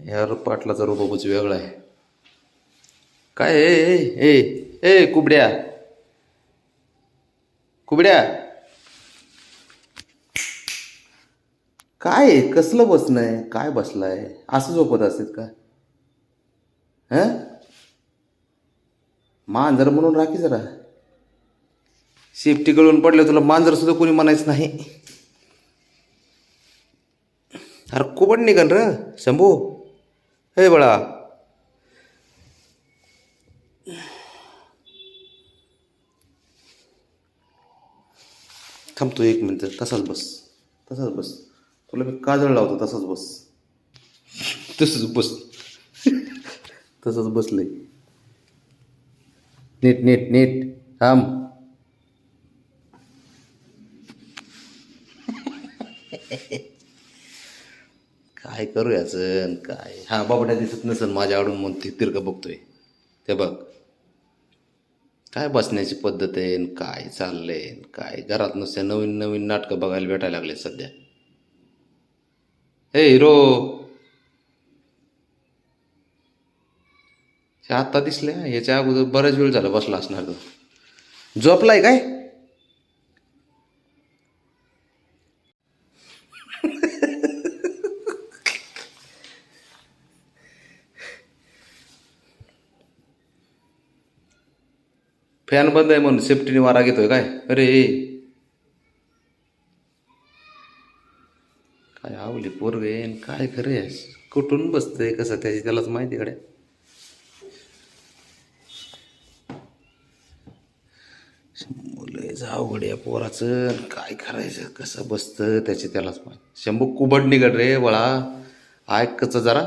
यार पाटलाचा रोबाबूच वेगळा आहे. काय ए ए ए कुबड्या. कुबड्या. काय कसलं बसणं आहे? काय बसलाय? असं झोपत असतात का? हं? मांजर म्हणून राखी जरा. शेफ्टी गळून पडले तुला मांजर सुद्धा कोणी म्हणायचं नाही. अरे कुबड निघन र शंभू. हे बळा. थांबतो एक मिनटं तसाच बस तसाच बस. तुला मी काजळ लावतो तसाच बस. तसंच बस. तसंच बसलंय नीट नीट नीट. थांब. काय करूयाचं काय? हा बाबड्या दिसत नसेल माझ्याकडून म्हणून ती तिरकं बघतोय. ते बघ. काय बसण्याची पद्धत आहे काय चाललंय काय? घरात नुसत्या नवीन नवीन नाटकं बघायला भेटायला लागले सध्या. हे हिरो! हे आत्ता दिसले याच्या अगोदर बराच वेळ झाला बसला असणार तो. झोपलाय काय? फॅन बंद आहे म्हणून सेफ्टीने वारा घेतोय काय? अरे. काय आवली पोरग आहे काय खरे कुठून बसतंय कसं त्याची त्यालाच माहिती कडे मुलं अवघड या पोराचं काय करायचं कसं बसतं त्याची त्यालाच माहिती. शंभू कुबड निघड रे वळा. कचं जरा.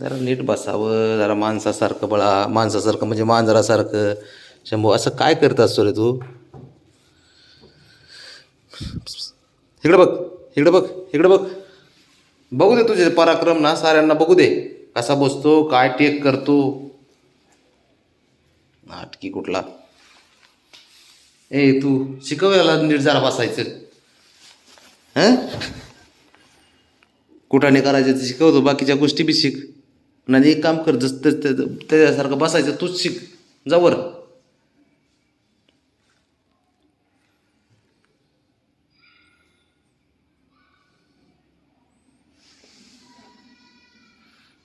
जरा नीट बसावं जरा माणसासारखं बळा माणसासारखं म्हणजे मांजरासारखं. शंभू असं काय करत असतो रे तू? इकडं बघ इकडं बघ इकडं बघ. बघू दे तुझे पराक्रम ना साऱ्यांना बघू दे. कसा बसतो काय टेक करतो. नाटकी कुठला? ए तू शिकव याला नीट जरा बसायचं. हं? कुठाने करायचं ते शिकवतो बाकीच्या गोष्टी बी शिक. आणि एक काम कर जस त्या- त्याच्यासारखं बसायचं तूच शिक. जावर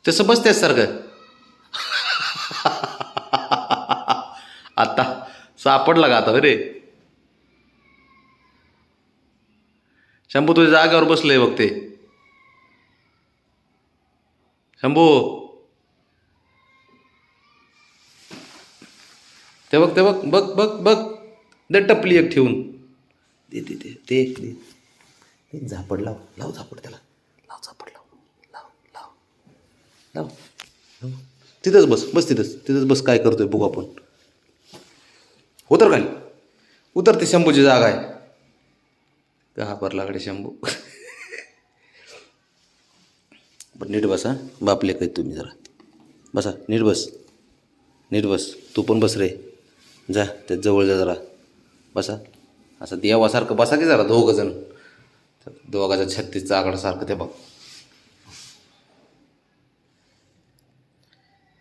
तसं बसतेस सारखं आता सापडला का आता रे शंभू तुझ्या जागेवर बसलंय बघ ते. शंभू. ते बघ ते बघ बघ बघ बघ. दे टपली एक ठेवून. दे दे दे ते एक दे झापड लाव लाव झापड त्याला. लाव झापड लाव लाव लाव. लाव लाव. तिथंच बस बस तिथंच. तिथंच बस काय करतोय बघू आपण. उतर खाली. उतर ते शंभूची जागा आहे. का परलाकडे शंभू? पण नीट बसा. बापले काय तुम्ही जरा. बसा नीट बस. नीट बस. तू पण बस रे. जा त्या जवळ जा जरा. बसा. असं देवासारखं बसा की जरा दोघं जण. दोघाच्या छत्तीस आकडासारखं ते बघ.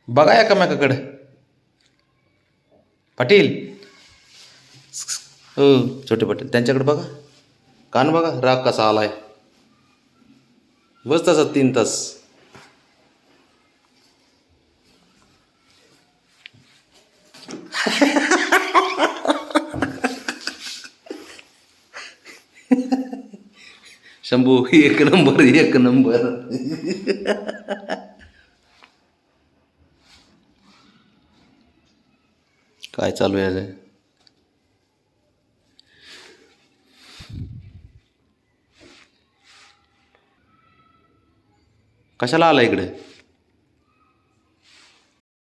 बघा या कमाकाकडे पाटील. हो छोटे पाटील त्यांच्याकडे बघा. कान बघा राग कसा आलाय. बस तसा तीन तास. शंभू एक नंबर एक नंबर. काय चालू आहे कशाला आला इकडे?